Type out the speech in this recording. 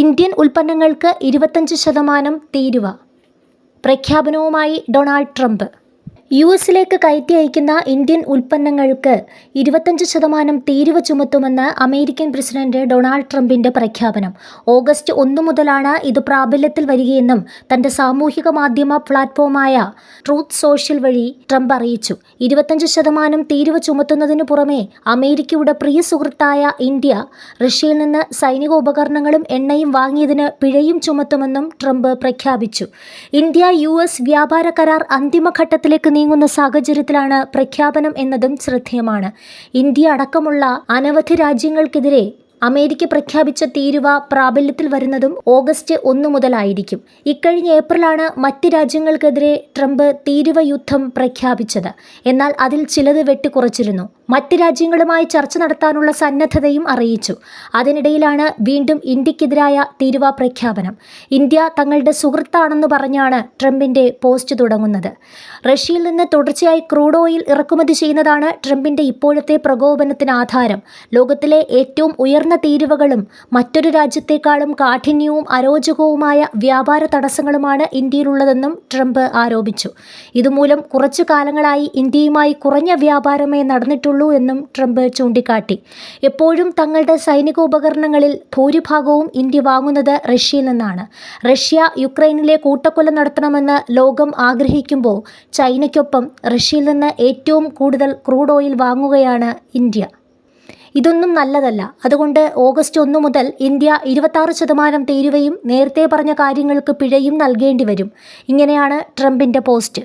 Indian ഉൽപ്പന്നങ്ങൾക്ക് ഇരുപത്തഞ്ച് ശതമാനം തീരുവ. പ്രഖ്യാപനവുമായി ഡൊണാൾഡ് ട്രംപ്. യു എസിലേക്ക് കയറ്റി അയക്കുന്ന ഇന്ത്യൻ ഉൽപ്പന്നങ്ങൾക്ക് ഇരുപത്തഞ്ച് ശതമാനം തീരുവ ചുമത്തുമെന്ന് അമേരിക്കൻ പ്രസിഡന്റ് ഡൊണാൾഡ് ട്രംപിന്റെ പ്രഖ്യാപനം. ഓഗസ്റ്റ് ഒന്ന് മുതലാണ് ഇത് പ്രാബല്യത്തിൽ വരികയെന്നും തന്റെ സാമൂഹിക മാധ്യമ പ്ലാറ്റ്ഫോമായ ട്രൂത്ത് സോഷ്യൽ വഴി ട്രംപ് അറിയിച്ചു. ഇരുപത്തഞ്ച് ശതമാനം തീരുവ ചുമത്തുന്നതിനു പുറമെ അമേരിക്കയുടെ പ്രിയ സുഹൃത്തായ ഇന്ത്യ റഷ്യയിൽ നിന്ന് സൈനിക ഉപകരണങ്ങളും എണ്ണയും വാങ്ങിയതിന് പിഴയും ചുമത്തുമെന്നും ട്രംപ് പ്രഖ്യാപിച്ചു. ഇന്ത്യ യു വ്യാപാര കരാർ അന്തിമഘട്ടത്തിലേക്ക് നീങ്ങുന്ന സാഹചര്യത്തിലാണ് പ്രഖ്യാപനം എന്നതും ശ്രദ്ധേയമാണ്. ഇന്ത്യ അടക്കമുള്ള അനവധി രാജ്യങ്ങൾക്കെതിരെ അമേരിക്ക പ്രഖ്യാപിച്ച തീരുവ പ്രാബല്യത്തിൽ വരുന്നതും ഓഗസ്റ്റ് ഒന്ന് മുതലായിരിക്കും. ഇക്കഴിഞ്ഞ ഏപ്രിലാണ് മറ്റ് രാജ്യങ്ങൾക്കെതിരെ ട്രംപ് തീരുവ യുദ്ധം പ്രഖ്യാപിച്ചത്. എന്നാൽ അതിൽ ചിലത് വെട്ടിക്കുറച്ചിരുന്നു മറ്റ് രാജ്യങ്ങളുമായി ചർച്ച നടത്താനുള്ള സന്നദ്ധതയും അറിയിച്ചു. അതിനിടയിലാണ് വീണ്ടും ഇന്ത്യക്കെതിരായ തീരുവ പ്രഖ്യാപനം. ഇന്ത്യ തങ്ങളുടെ സുഹൃത്താണെന്ന് പറഞ്ഞാണ് ട്രംപിന്റെ പോസ്റ്റ് തുടങ്ങുന്നത്. റഷ്യയിൽ നിന്ന് തുടർച്ചയായി ക്രൂഡ് ഓയിൽ ഇറക്കുമതി ചെയ്യുന്നതാണ് ട്രംപിന്റെ ഇപ്പോഴത്തെ പ്രകോപനത്തിന് ആധാരം. ലോകത്തിലെ ഏറ്റവും ഉയർന്ന തീരുവകളും മറ്റൊരു രാജ്യത്തെക്കാളും കാഠിന്യവും അരോചകവുമായ വ്യാപാര തടസ്സങ്ങളുമാണ് ഇന്ത്യയിലുള്ളതെന്നും ട്രംപ് ആരോപിച്ചു. ഇതുമൂലം കുറച്ചു കാലങ്ങളായി ഇന്ത്യയുമായി കുറഞ്ഞ വ്യാപാരമേ നടന്നിട്ടുള്ളൂ എന്നും ട്രംപ് ചൂണ്ടിക്കാട്ടി. എപ്പോഴും തങ്ങളുടെ സൈനിക ഉപകരണങ്ങളിൽ ഭൂരിഭാഗവും ഇന്ത്യ വാങ്ങുന്നത് റഷ്യയിൽ നിന്നാണ്. റഷ്യ യുക്രൈനിലെ കൂട്ടക്കൊല നടത്തണമെന്ന് ലോകം ആഗ്രഹിക്കുമ്പോൾ ചൈനയ്ക്കൊപ്പം റഷ്യയിൽ നിന്ന് ഏറ്റവും കൂടുതൽ ക്രൂഡ് ഓയിൽ വാങ്ങുകയാണ് ഇന്ത്യ. ഇതൊന്നും നല്ലതല്ല. അതുകൊണ്ട് ഓഗസ്റ്റ് ഒന്ന് മുതൽ ഇന്ത്യ ഇരുപത്താറ് ശതമാനം തീരുവയും നേരത്തെ പറഞ്ഞ കാര്യങ്ങൾക്ക് പിഴയും നൽകേണ്ടി വരും ഇങ്ങനെയാണ് ട്രംപിന്റെ പോസ്റ്റ്.